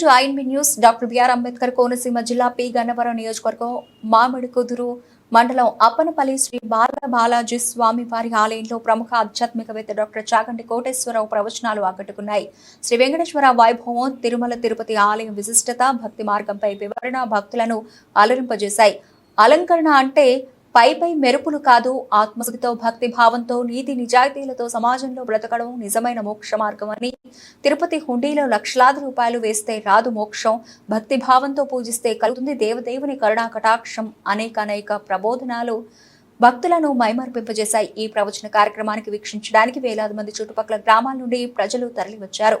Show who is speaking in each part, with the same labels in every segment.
Speaker 1: to INB news doctor BR Ambedkar Konaseema జిల్లా P Gannavaram నియోజకవర్గం మామిడి కుదురు మండలం అప్పనపల్లి శ్రీ బాల బాలాజీ స్వామి వారి ఆలయంలో ప్రముఖ ఆధ్యాత్మికవేత్త డాక్టర్ చాగంటి కోటేశ్వరరావు ప్రవచనాలు ఆకట్టుకున్నాయి శ్రీ వెంకటేశ్వర వైభవం తిరుమల తిరుపతి ఆలయం విశిష్టత భక్తి మార్గంపై వివరణ భక్తులను అలరింపజేశాయి అలంకరణ అంటే పై పై మెరుపులు కాదు ఆత్మశక్తితో భక్తి భావంతో నీతి నిజాయితీలతో సమాజంలో బ్రతకడం నిజమైన మోక్ష మార్గం అని తిరుపతి హుండీలో లక్షలాది రూపాయలు వేస్తే రాదు మోక్షం భక్తి భావంతో పూజిస్తే కలుగుతుంది దేవదేవుని కరుణా కటాక్షం అనేక అనేక ప్రబోధనాలు భక్తులను మైమర్పింపజేశాయి ఈ ప్రవచన కార్యక్రమానికి వీక్షించడానికి వేలాది మంది చుట్టుపక్కల గ్రామాల నుండి ప్రజలు తరలివచ్చారు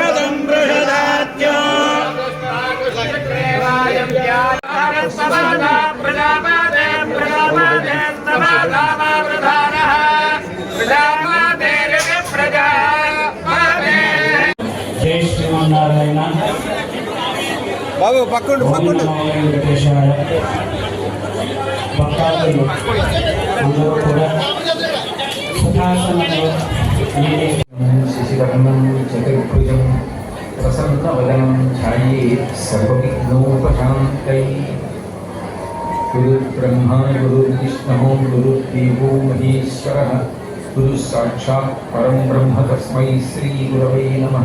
Speaker 2: బాబు పక్కండు పక్కండు ప్రసన్న వదనం ఛాయే సర్వవిఘ్నోపశాంతై గురు ब्रह्मा गुरु विष्णु గురు देवो మహేశ్వర గురు సాక్షాత్ परम బ్రహ్మ తస్మై శ్రీ గురవై నమ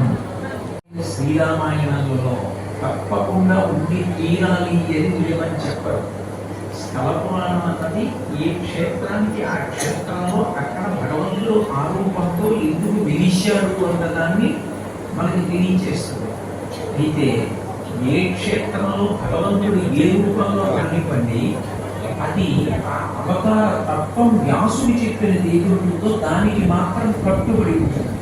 Speaker 3: శ్రీరామాయణంలో తప్పకుండా ఉండి తీరాలి అని నియమని చెప్పరు స్థల పురాణం అన్నది ఏ క్షేత్రానికి ఆ క్షేత్రంలో అక్కడ భగవంతుడు ఆ రూపంతో ఎందుకు విధించాడు అన్నదాన్ని మనకి తెలియచేస్తుంది అయితే ఏ క్షేత్రంలో భగవంతుడు ఏ రూపంలో కనిపండి అది అవతార తత్వం వ్యాసుని చెప్పినది ఏది ఉంటుందో దానికి మాత్రం కట్టుబడి ఉంటుంది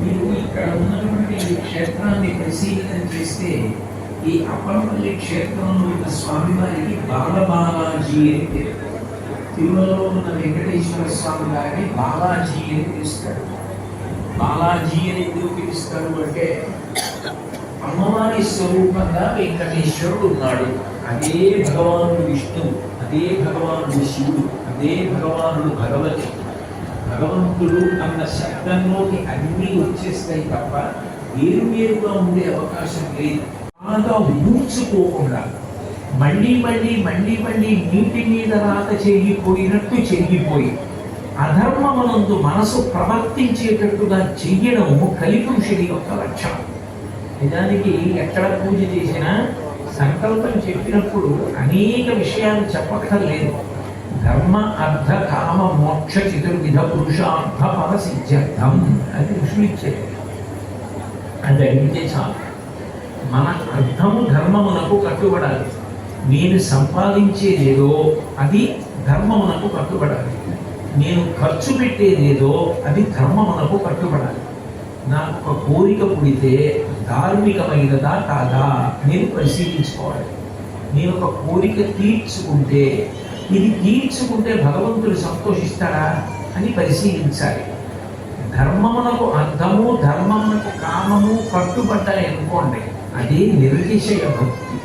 Speaker 3: మీరు ఇక్కడ ఉన్నటువంటి క్షేత్రాన్ని పరిశీలన చేస్తే ఈ అప్పలపల్లి క్షేత్రంలో ఉన్న స్వామి వారికి బాలబాలాజీ అని పేరు తిరుమలలో ఉన్న వెంకటేశ్వర స్వామి గారిని బాలాజీ అని పిలుస్తారు బాలాజీ అని ఎందుకు పిలుస్తారు అంటే అమ్మవారి స్వరూపంగా వెంకటేశ్వరుడు ఉన్నాడు అదే భగవానుడు విష్ణు అదే భగవానుడు శివుడు అదే భగవానుడు భగవతి భగవంతుడు అన్న శబ్దంలోకి అన్నీ వచ్చేస్తాయి తప్ప వేరువేరుగా ఉండే అవకాశం లేదు బాగా ఊడ్చుకోకుండా మళ్ళీ మళ్ళీ మళ్ళీ మళ్ళీ నీటి మీద రాత చెయ్యిపోయినట్టు చెయ్యిపోయి అధర్మమునందు మనసు ప్రవర్తించేటట్టుగా చెయ్యడం కలిపురుషుడి యొక్క లక్షణం నిజానికి ఎక్కడ పూజ చేసినా సంకల్పం చెప్పినప్పుడు అనేక విషయాలు చెప్పక్కర్లేదు ధర్మ అర్థ కామ మోక్ష చతుర్విధ పురుషార్థ పద సిద్ధ్యర్థం అది ఋషులు ఇచ్చేది అది అడిగితే చాలు మన అర్థము ధర్మమునకు కట్టుబడాలి నేను సంపాదించేదేదో అది ధర్మమునకు కట్టుబడాలి నేను ఖర్చు పెట్టేదేదో అది ధర్మమునకు కట్టుబడాలి నాకు ఒక కోరిక పుడితే ధార్మికమైనదా కాదా నేను పరిశీలించుకోవాలి నేను ఒక కోరిక తీర్చుకుంటే ఇది తీర్చుకుంటే భగవంతుడు సంతోషిస్తాడా అని పరిశీలించాలి ధర్మమునకు అర్థము ధర్మమునకు కామము కట్టుబడ్డాయి అనుకోండి అదే నిర్విషయ భక్తి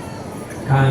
Speaker 3: కానీ